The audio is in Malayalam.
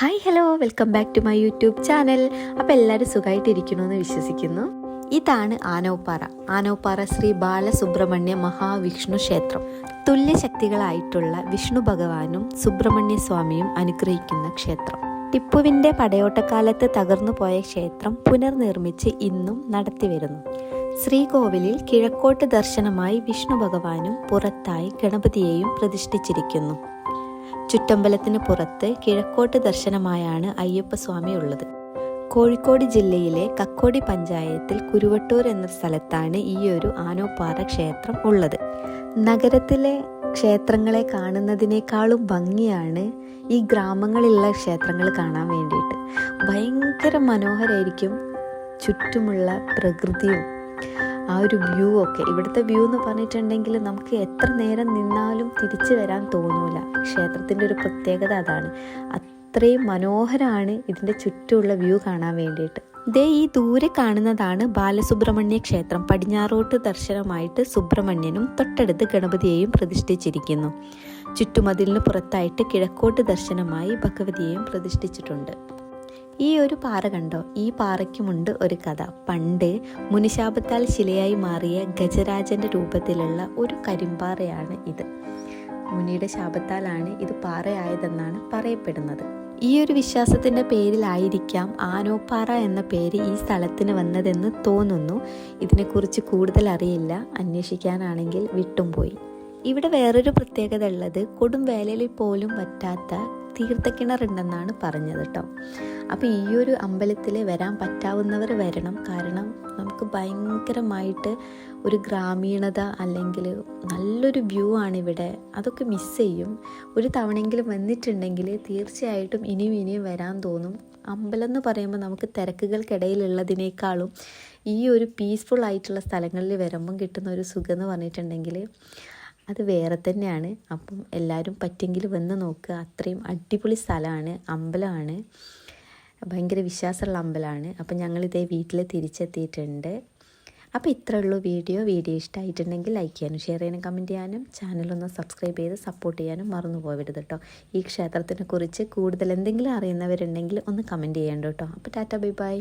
Hi hello welcome back to my YouTube channel അപ്പോൾ എല്ലാവരും സുഖമായിട്ടിരിക്കണമെന്ന് വിശ്വസിക്കുന്നു. ഇതാണ് ആനോപ്പാറ ആനോപ്പാറ ശ്രീ ബാലസുബ്രഹ്മണ്യ മഹാവിഷ്ണു ക്ഷേത്രം. തുല്യശക്തികളായിട്ടുള്ള വിഷ്ണു ഭഗവാനും സുബ്രഹ്മണ്യ സ്വാമിയും അനുഗ്രഹിക്കുന്ന ക്ഷേത്രം. ടിപ്പുവിന്റെ പടയോട്ടക്കാലത്ത് തകർന്നു പോയ ക്ഷേത്രം പുനർനിർമ്മിച്ച് ഇന്നും നടത്തിവരുന്നു ശ്രീകോവിലിൽ കിഴക്കോട്ട് ദർശനമായി വിഷ്ണു ഭഗവാനും പുറത്തായി ഗണപതിയെയും പ്രതിഷ്ഠിച്ചിരിക്കുന്നു. ചുറ്റമ്പലത്തിന് പുറത്ത് കിഴക്കോട്ട് ദർശനമായാണ് അയ്യപ്പസ്വാമി ഉള്ളത്. കോഴിക്കോട് ജില്ലയിലെ കക്കോടി പഞ്ചായത്തിൽ കുരുവട്ടൂർ എന്ന സ്ഥലത്താണ് ഈ ഒരു ആനോപ്പാറ ക്ഷേത്രം ഉള്ളത്. നഗരത്തിലെ ക്ഷേത്രങ്ങളെ കാണുന്നതിനേക്കാളും ഭംഗിയാണ് ഈ ഗ്രാമങ്ങളിലുള്ള ക്ഷേത്രങ്ങൾ കാണാൻ വേണ്ടിയിട്ട്. ഭയങ്കര മനോഹരമായിരിക്കും ചുറ്റുമുള്ള പ്രകൃതിയും ആ ഒരു വ്യൂ ഒക്കെ. ഇവിടുത്തെ വ്യൂ എന്ന് പറഞ്ഞിട്ടുണ്ടെങ്കിൽ നമുക്ക് എത്ര നേരം നിന്നാലും തിരിച്ചു വരാൻ തോന്നൂല. ക്ഷേത്രത്തിന്റെ ഒരു പ്രത്യേകത അതാണ്. അത്രയും മനോഹരമാണ് ഇതിന്റെ ചുറ്റുമുള്ള വ്യൂ കാണാൻ വേണ്ടിയിട്ട്. ദേ ഈ ദൂരെ കാണുന്നതാണ് ബാലസുബ്രഹ്മണ്യ ക്ഷേത്രം. പടിഞ്ഞാറോട്ട് ദർശനമായിട്ട് സുബ്രഹ്മണ്യനും തൊട്ടടുത്ത് ഗണപതിയെയും പ്രതിഷ്ഠിച്ചിരിക്കുന്നു. ചുറ്റുമതിലിന് പുറത്തായിട്ട് കിഴക്കോട്ട് ദർശനമായി ഭഗവതിയെയും പ്രതിഷ്ഠിച്ചിട്ടുണ്ട്. ഈ ഒരു പാറ കണ്ടോ? ഈ പാറയ്ക്കുമുണ്ട് ഒരു കഥ. പണ്ട് മുനിശാപത്താൽ ശിലയായി മാറിയ ഗജരാജന്റെ രൂപത്തിലുള്ള ഒരു കരിമ്പാറയാണ് ഇത്. മുനിയുടെ ശാപത്താലാണ് ഇത് പാറയായതെന്നാണ് പറയപ്പെടുന്നത്. ഈ ഒരു വിശ്വാസത്തിന്റെ പേരിലായിരിക്കാം ആനോപ്പാറ എന്ന പേര് ഈ സ്ഥലത്തിന് വന്നതെന്ന് തോന്നുന്നു. ഇതിനെക്കുറിച്ച് കൂടുതൽ അറിയില്ല. അന്വേഷിക്കാനാണെങ്കിൽ വിട്ടും പോയി. ഇവിടെ വേറൊരു പ്രത്യേകത ഉള്ളത് കൊടും വേലയിൽ പോലും പറ്റാത്ത തീർത്ഥക്കിണറുണ്ടെന്നാണ് പറഞ്ഞത് കേട്ടോ അപ്പോൾ ഈ ഒരു അമ്പലത്തിൽ വരാൻ പറ്റാവുന്നവർ വരണം. കാരണം നമുക്ക് ഭയങ്കരമായിട്ട് ഒരു ഗ്രാമീണത അല്ലെങ്കിൽ നല്ലൊരു വ്യൂ ആണ് ഇവിടെ അതൊക്കെ മിസ് ചെയ്യും. ഒരു തവണയെങ്കിലും വന്നിട്ടുണ്ടെങ്കിൽ തീർച്ചയായിട്ടും ഇനിയും ഇനിയും വരാൻ തോന്നും. അമ്പലം എന്ന് പറയുമ്പോൾ നമുക്ക് തിരക്കുകൾക്കിടയിലുള്ളതിനേക്കാളും ഈ ഒരു പീസ്ഫുൾ ആയിട്ടുള്ള സ്ഥലങ്ങളിൽ വരുമ്പം കിട്ടുന്ന ഒരു സുഖം എന്ന് പറഞ്ഞിട്ടുണ്ടെങ്കിൽ അത് വേറെ തന്നെയാണ്. അപ്പം എല്ലാവരും പറ്റെങ്കിൽ വന്ന് നോക്കുക അത്രയും അടിപൊളി സ്ഥലമാണ്. അമ്പലമാണ്. ഭയങ്കര വിശ്വാസമുള്ള അമ്പലമാണ്. അപ്പം ഞങ്ങളിതേ വീട്ടിൽ തിരിച്ചെത്തിയിട്ടുണ്ട്. അപ്പോൾ ഇത്ര ഉള്ളൂ വീഡിയോ. വീഡിയോ ഇഷ്ടമായിട്ടുണ്ടെങ്കിൽ ലൈക്ക് ചെയ്യാനും ഷെയർ ചെയ്യാനും കമന്റ് ചെയ്യാനും ചാനലൊന്ന് സബ്സ്ക്രൈബ് ചെയ്ത് സപ്പോർട്ട് ചെയ്യാനും മറന്നു പോകരുത് കേട്ടോ. ഈ ക്ഷേത്രത്തിനെ കുറിച്ച് കൂടുതൽ എന്തെങ്കിലും അറിയുന്നവരുണ്ടെങ്കിൽ ഒന്ന് കമന്റ് ചെയ്യണ്ട കേട്ടോ. അപ്പോൾ ടാറ്റ ബൈ ബൈ